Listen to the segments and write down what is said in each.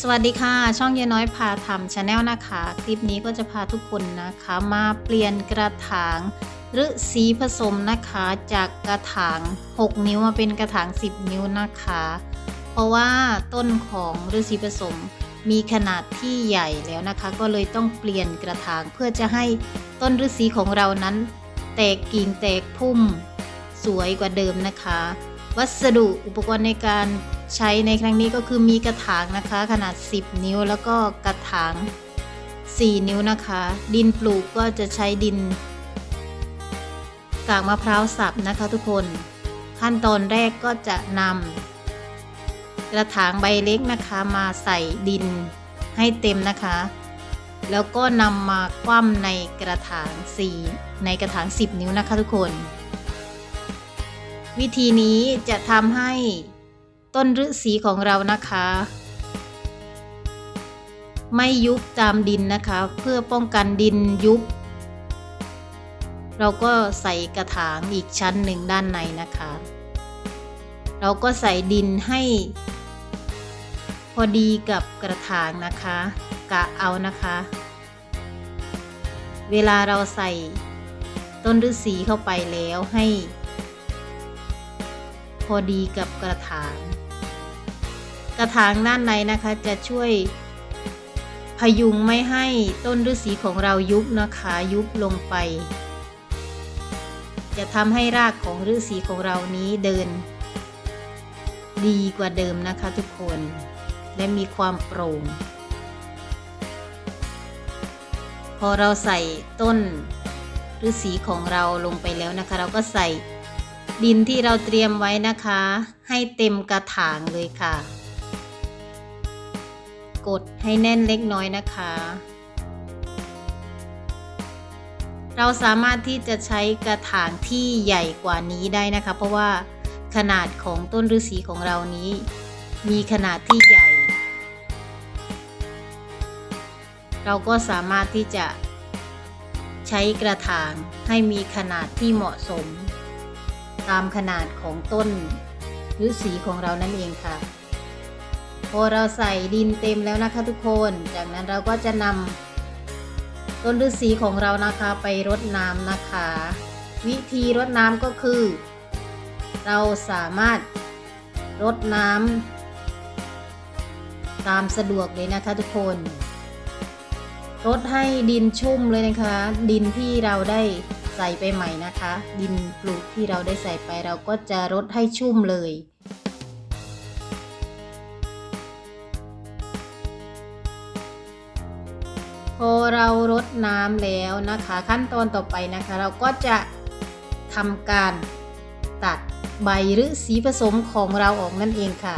สวัสดีค่ะ ช่องเยน้อยพาทำชาแนลนะคะ คลิปนี้ก็จะพาทุกคนนะคะมาเปลี่ยนกระถางหรือสีผสมนะคะจากกระถาง 6 นิ้วมาเป็นกระถาง 10 นิ้วนะคะ เพราะว่าต้นของฤาษีผสมมีขนาดที่ใหญ่แล้วนะคะ ก็เลยต้องเปลี่ยนกระถางเพื่อจะให้ต้นฤาษีของเรานั้น แตกกิ่งแตกพุ่มสวยกว่าเดิมนะคะ วัสดุอุปกรณ์ในการใช้ในครั้งนี้ก็คือมีกระถางนะคะขนาด 10 นิ้วแล้วก็กระถาง 4 นิ้วนะคะ ดินปลูกก็จะใช้ดิน กากมะพร้าวสับนะคะทุกคน ขั้นตอนแรกก็จะนำกระถางใบเล็กนะคะมาใส่ดินให้เต็มนะคะ แล้วก็นำมาคว่ำในกระถาง 4 ในกระถาง 10 นิ้วนะคะทุกคน วิธีนี้จะทำให้ต้นฤาษีของเรานะคะ ไม่ยุบตามดินนะคะ เพื่อป้องกันดินยุบ เราก็ใส่กระถางอีกชั้นหนึ่งด้านในนะคะ เราก็ใส่ดินให้ พอดีกับกระถางนะคะ กะเอานะคะ เวลาเราใส่ต้นฤาษีเข้าไปแล้วให้ พอดีกับกระถาง กระถางด้านในนะคะจะช่วยพยุงไม่ให้ต้นฤาษีของเรายุบนะคะยุบลงไป จะทำให้รากของฤาษีของเรานี้เดิน ดีกว่าเดิมนะคะทุกคน และมีความโปร่ง พอเราใส่ต้นฤาษีของเราลงไปแล้วนะคะ เราก็ใส่ ดินที่เราเตรียมไว้นะคะ ให้เต็มกระถางเลยค่ะ กดให้แน่นเล็กน้อยนะคะ เราสามารถที่จะใช้กระถางที่ใหญ่กว่านี้ได้นะคะ เพราะว่าขนาดของต้นฤาษีของเรานี้ มีขนาดที่ใหญ่ เราก็สามารถที่จะใช้กระถางให้มีขนาดที่เหมาะสม ตามขนาดของต้น หรือสีของเรานั่นเองค่ะ พอเราใส่ดินเต็มแล้วนะคะทุกคน จากนั้นเราก็จะนำต้นฤาษีของเรานะคะไปรดน้ำนะคะ วิธีรดน้ำก็คือ เราสามารถรดน้ำตามสะดวกเลยนะคะทุกคนรดให้ดินชุ่มเลยนะคะ ดินที่เราได้ ใส่ไปใหม่นะคะ ดินปลูกที่เราได้ใส่ไปเราก็จะรดให้ชุ่มเลย พอเรารดน้ำแล้วนะคะ ขั้นตอนต่อไปนะคะ เราก็จะทำการตัดใบหรือสีผสมของเราออกนั่นเองค่ะ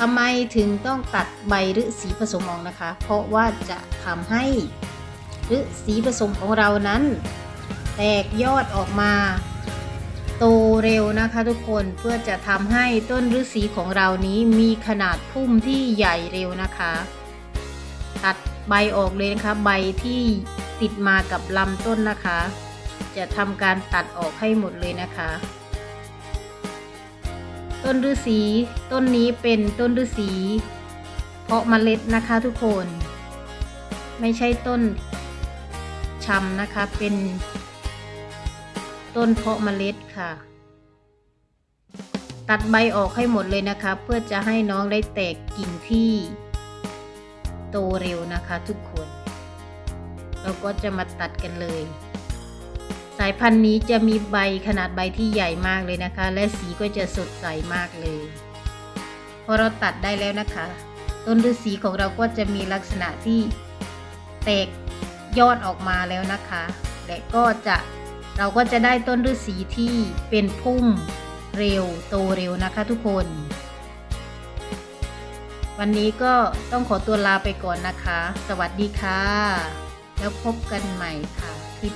ทำไมถึงต้องตัดใบหรือสีผสมออกนะคะ เพราะว่าจะทำให้หรือสีผสมของเรานั้น แตกยอดออกมา โตเร็วนะคะทุกคนเพื่อจะทำให้ต้นฤาษีของเรานี้มีขนาดพุ่มที่ใหญ่เร็วนะคะ ตัดใบออกเลยนะคะ ใบที่ติดมากับลำต้นนะคะ จะทำการตัดออกให้หมดเลยนะคะ ต้นฤาษีต้นนี้เป็นต้นฤาษีเพาะเมล็ดนะคะทุกคน ไม่ใช่ต้นชำนะคะเป็น ต้นเพาะเมล็ดค่ะ ตัดใบออกให้หมดเลยนะคะ เพื่อจะให้น้องได้แตกกิ่งที่โตเร็วนะคะทุกคน เราก็จะมาตัดกันเลย สายพันธุ์นี้จะมีใบขนาดใบที่ใหญ่มากเลยนะคะ และสีก็จะสดใสมากเลย พอเราตัดได้แล้วนะคะ ต้นฤาษีของเราก็จะมีลักษณะที่แตกยอดออกมาแล้วนะคะ และก็จะ เราก็จะได้ต้นฤาษีที่เป็นพุ่มเร็วโตเร็วนะคะทุกคน วันนี้ก็ต้องขอตัวลาไปก่อนนะคะ สวัสดีค่ะ แล้วพบกันใหม่ค่ะคลิป